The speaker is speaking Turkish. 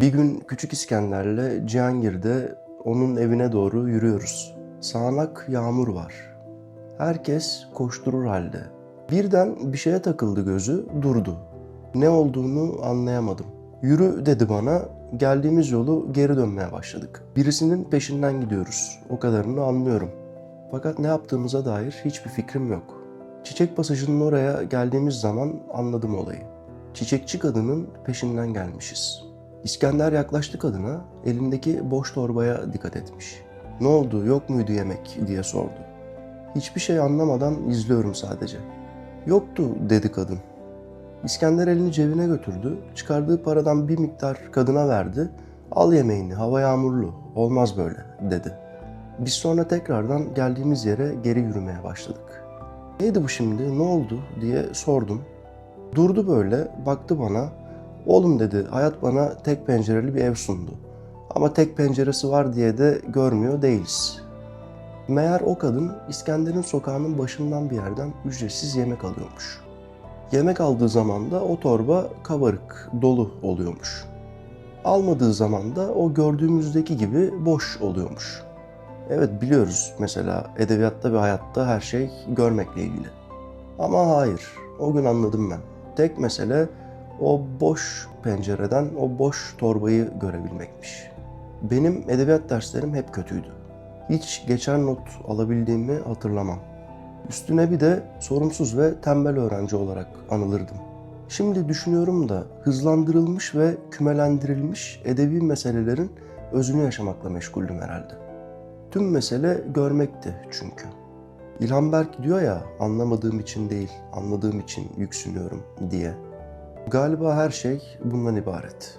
Bir gün Küçük İskender'le Cihangir'de onun evine doğru yürüyoruz. Sağanak yağmur var. Herkes koşturur halde. Birden bir şeye takıldı gözü, durdu. Ne olduğunu anlayamadım. Yürü dedi bana, geldiğimiz yolu geri dönmeye başladık. Birisinin peşinden gidiyoruz. O kadarını anlıyorum. Fakat ne yaptığımıza dair hiçbir fikrim yok. Çiçek pasajının oraya geldiğimiz zaman anladım olayı. Çiçekçi kadının peşinden gelmişiz. İskender yaklaştı kadına, elindeki boş torbaya dikkat etmiş. Ne oldu, yok muydu yemek diye sordu. Hiçbir şey anlamadan izliyorum sadece. Yoktu dedi kadın. İskender elini cebine götürdü, çıkardığı paradan bir miktar kadına verdi. Al yemeğini, hava yağmurlu, olmaz böyle dedi. Biz sonra tekrardan geldiğimiz yere geri yürümeye başladık. Neydi bu şimdi, ne oldu diye sordum. Durdu böyle, baktı bana. Oğlum dedi, hayat bana tek pencereli bir ev sundu. Ama tek penceresi var diye de görmüyor değiliz. Meğer o kadın İskender'in sokağının başından bir yerden ücretsiz yemek alıyormuş. Yemek aldığı zaman da o torba kabarık, dolu oluyormuş. Almadığı zaman da o gördüğümüzdeki gibi boş oluyormuş. Evet biliyoruz mesela edebiyatta ve hayatta her şey görmekle ilgili. Ama hayır, o gün anladım ben. Tek mesele o boş pencereden o boş torbayı görebilmekmiş. Benim edebiyat derslerim hep kötüydü. Hiç geçer not alabildiğimi hatırlamam. Üstüne bir de sorumsuz ve tembel öğrenci olarak anılırdım. Şimdi düşünüyorum da hızlandırılmış ve kümelendirilmiş edebi meselelerin özünü yaşamakla meşguldüm herhalde. Tüm mesele görmekti çünkü. İlhan Berk diyor ya anlamadığım için değil, anladığım için yüksünüyorum diye. Galiba her şey bundan ibaret.